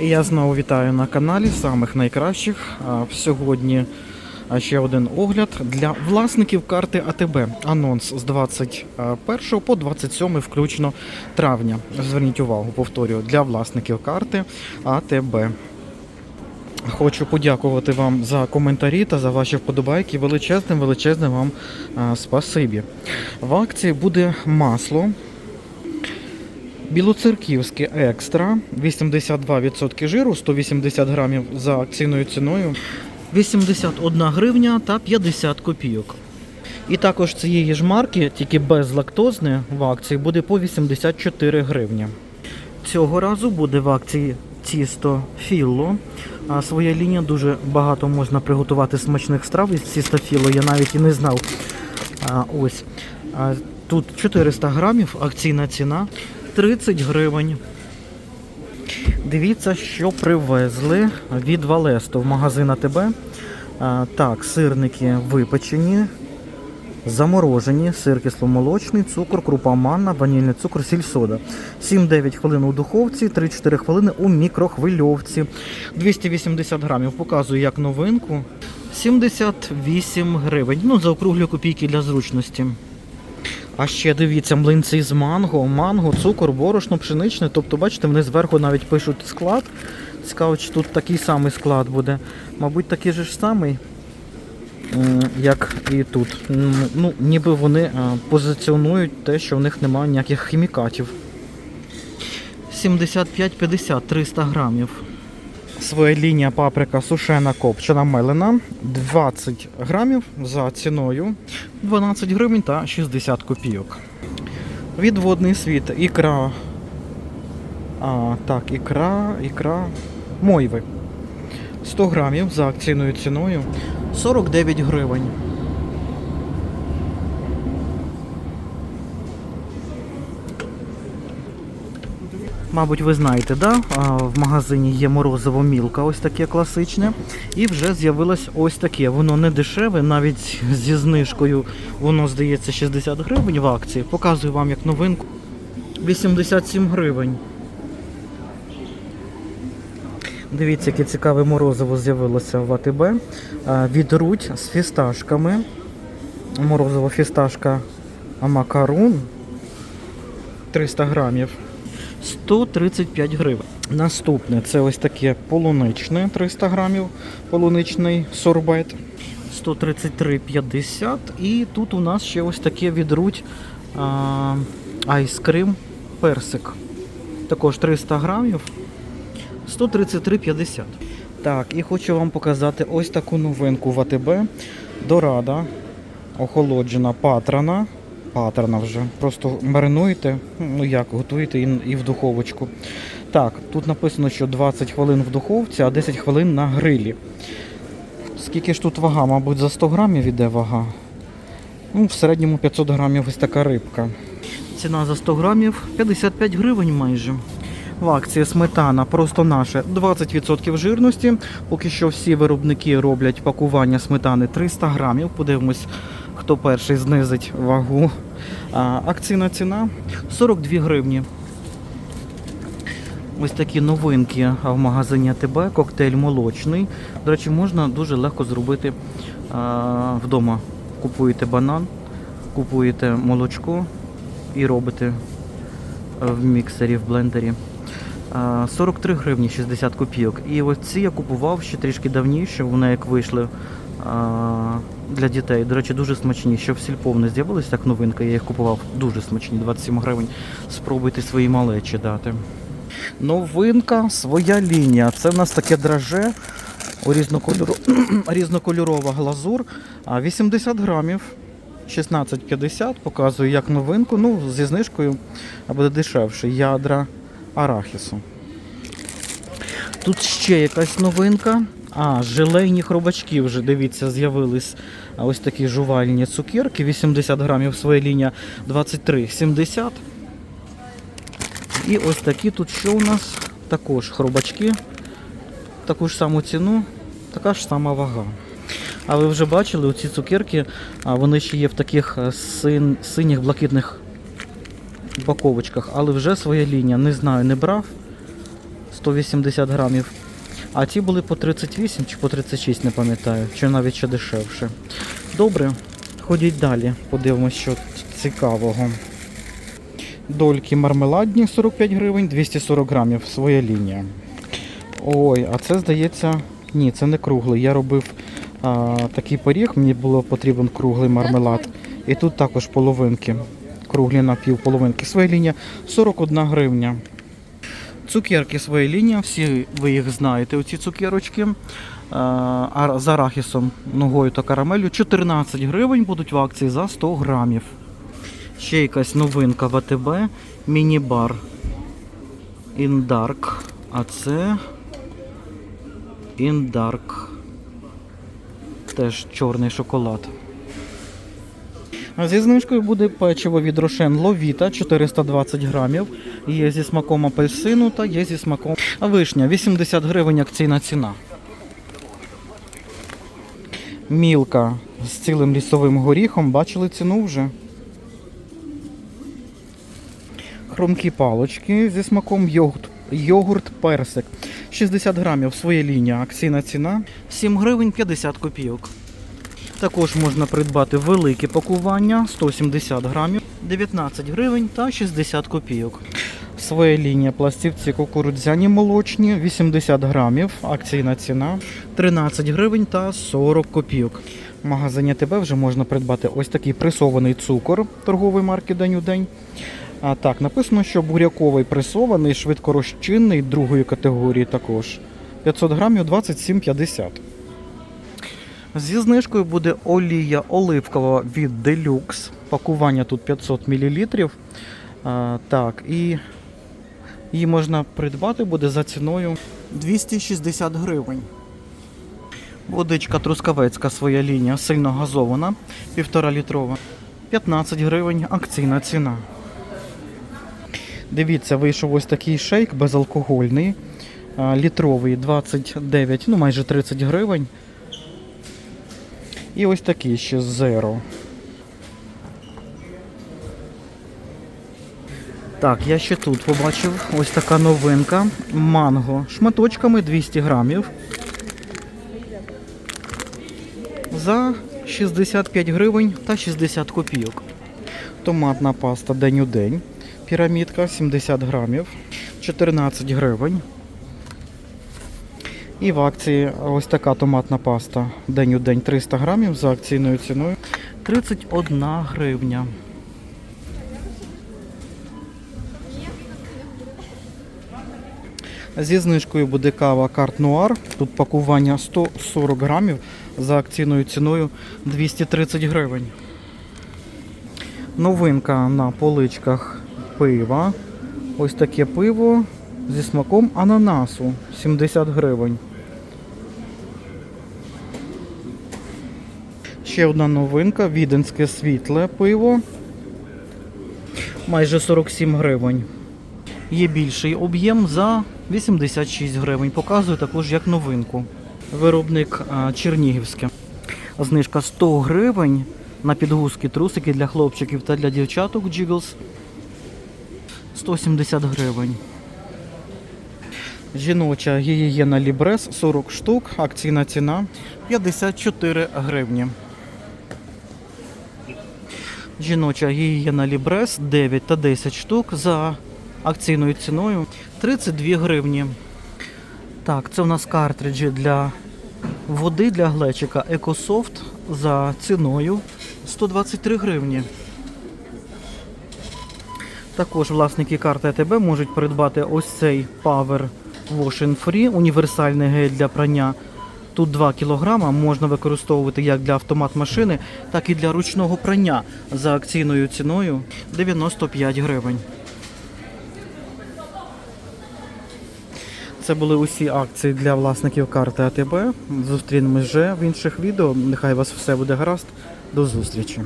І я знову вітаю на каналі самих найкращих. Сьогодні ще один огляд для власників карти АТБ. Анонс з 21 по 27 включно травня. Зверніть увагу, повторюю, для власників карти АТБ. Хочу подякувати вам за коментарі та за ваші вподобайки. Величезним, величезним вам спасибі. В акції буде масло Білоцерківське екстра 82% жиру, 180 грамів за акційною ціною 81 гривня та 50 копійок. І також цієї ж марки, тільки безлактозне, в акції буде по 84 гривні. Цього разу буде в акції тісто філло. А своя лінія дуже багато можна приготувати смачних страв із тіста філло. Я навіть і не знав. А, ось. А, тут 400 грамів, акційна ціна 30 гривень. Дивіться, що привезли від Валесто в магазин АТБ. Так, сирники випечені, заморожені, сир кисломолочний, цукор, крупа манна, ванільний цукор, сіль сода. 7-9 хвилин у духовці, 3-4 хвилини у мікрохвильовці. 280 грамів. Показую як новинку. 78 гривень. Ну, заокруглю копійки для зручності. А ще дивіться, млинці з манго, манго, цукор, борошно, пшеничне. Тобто, бачите, вони зверху навіть пишуть склад. Цікаво, чи тут такий самий склад буде. Мабуть, такий же ж самий, як і тут. Ну, ніби вони позиціонують те, що в них немає ніяких хімікатів. 75-50, 300 грамів. Своя лінія паприка сушена копчена мелена 20 грамів за ціною 12 гривень та 60 копійок. Відводний світ, ікра. А, так, ікра, ікра мойви. 100 грамів за акційною ціною 49 гривень. Мабуть, ви знаєте, да? в магазині є морозиво мілка, ось таке класичне. І вже з'явилось ось таке. Воно не дешеве, навіть зі знижкою воно здається 60 гривень в акції. Показую вам як новинку. 87 гривень. Дивіться, яке цікаве морозиво з'явилося в АТБ. А, Від Рудь з фісташками. Морозиво фісташка Макарун 300 грамів. 135 гривень. Наступне це ось таке полуничне 300 грамів, полуничний сорбет 133,50. І тут у нас ще ось таке відруть айскрим персик. Також 300 грамів 133,50. Так, і хочу вам показати ось таку новинку в АТБ. Дорада охолоджена патрана. Патрана вже. Просто маринуєте, ну як, готуєте і в духовочку. Так, тут написано, що 20 хвилин в духовці, а 10 хвилин на грилі. Скільки ж тут вага? Мабуть, за 100 грамів іде вага. Ну, в середньому 500 грамів ось така рибка. Ціна за 100 грамів 55 гривень майже. В акції сметана просто наше 20% жирності. Поки що всі виробники роблять пакування сметани 300 грамів. Подивимось, хто перший знизить вагу. Акційна ціна 42 гривні. Ось такі новинки в магазині АТБ, коктейль молочний. До речі, можна дуже легко зробити а, вдома. Купуєте банан, купуєте молочко і робите в міксері, в блендері. 43 гривні 60 копійок. І ці я купував ще трішки давніше, вони як вийшли для дітей. До речі, дуже смачні. Щоб сільпо не з'явилась так новинка, я їх купував дуже смачні, 27 гривень. Спробуйте свої малечі дати. Новинка, своя лінія. Це в нас таке драже. У різнокольору... різнокольорова глазур. 80 грамів. 16,50. Показую як новинку. Ну, зі знижкою буде дешевше. Ядра арахісу. Тут ще якась новинка. А, желейні хробачки вже, дивіться, з'явились ось такі жувальні цукерки. 80 грамів своя лінія 23,70. І ось такі тут що у нас? Також хробачки. Таку ж саму ціну, така ж сама вага. А ви вже бачили, оці цукерки, вони ще є в таких е, син, синіх блакитних упаковочках, але вже своя лінія. Не знаю, не брав. 180 грамів. А ті були по 38 чи по 36, не пам'ятаю, чи навіть ще дешевше. Добре, ходіть далі, подивимось, що цікавого. Дольки мармеладні 45 гривень, 240 грамів, своя лінія. Ой, а це здається, ні, це не круглий. Я робив а, такий пиріг, мені було потрібен круглий мармелад. І тут також половинки. Круглі на пів. Своя лінія 41 гривня. Цукерки своя лінія, всі ви їх знаєте, оці цукерочки. А, а з арахісом, ногою та карамелью 14 гривень будуть в акції за 100 грамів. Ще якась новинка в АТБ. Міні-бар. Індарк. А це Індарк. Теж чорний шоколад. Зі знижкою буде печиво від Рошен Ловіта 420 грамів. Є зі смаком апельсину та є зі смаком вишня. 80 гривень акційна ціна. Мілка з цілим лісовим горіхом. Бачили ціну вже? Хрумкі палочки зі смаком йогурт, йогурт персик. 60 грамів своя лінія. Акційна ціна 7 гривень 50 копійок. Також можна придбати велике пакування 170 грамів, 19 гривень та 60 копійок. Своя лінія пластівці кукурудзяні молочні 80 грамів. Акційна ціна 13 гривень та 40 копійок. В магазині ТБ вже можна придбати ось такий пресований цукор торгової марки День у день. А так, написано, що буряковий пресований, швидкорозчинний другої категорії також. 500 грамів 27,50. Зі знижкою буде олія оливкова від Deluxe. Пакування тут 500 мл. А, так, і її можна придбати буде за ціною 260 гривень. Водичка трускавецька своя лінія, сильно газована, 1,5 літрова. 15 гривень акційна ціна. Дивіться, вийшов ось такий шейк безалкогольний, літровий 29, ну майже 30 гривень. І ось такий ще зеро. Так, я ще тут побачив ось така новинка. Манго шматочками 200 грамів. За 65 гривень та 60 копійок. Томатна паста день у день. Пірамідка 70 грамів, 14 гривень. І в акції ось така томатна паста день у день 300 грамів за акційною ціною 31 гривня. Зі знижкою буде кава Карт Нуар. Тут пакування 140 грамів за акційною ціною 230 гривень. Новинка на поличках пива. Ось таке пиво зі смаком ананасу 70 гривень. Ще одна новинка віденське світле пиво. Майже 47 гривень. Є більший об'єм за 86 гривень. Показую також як новинку. Виробник Чернігівське. Знижка 100 гривень на підгузки, трусики для хлопчиків та для дівчаток Jiggles. 170 гривень. Жіноча гігієна Лібрес 40 штук, акційна ціна 54 гривні. Жіноча гігієна Лібрес 9 та 10 штук за акційною ціною 32 гривні. Так, це у нас картриджі для води для глечика EcoSoft за ціною 123 гривні. Також власники карти АТБ можуть придбати ось цей Power Wash Free, універсальний гель для прання. Тут 2 кг можна використовувати як для автомат-машини, так і для ручного прання за акційною ціною 95 гривень. Це були усі акції для власників карти АТБ. Зустрінемось вже в інших відео. Нехай вас все буде гаразд. До зустрічі.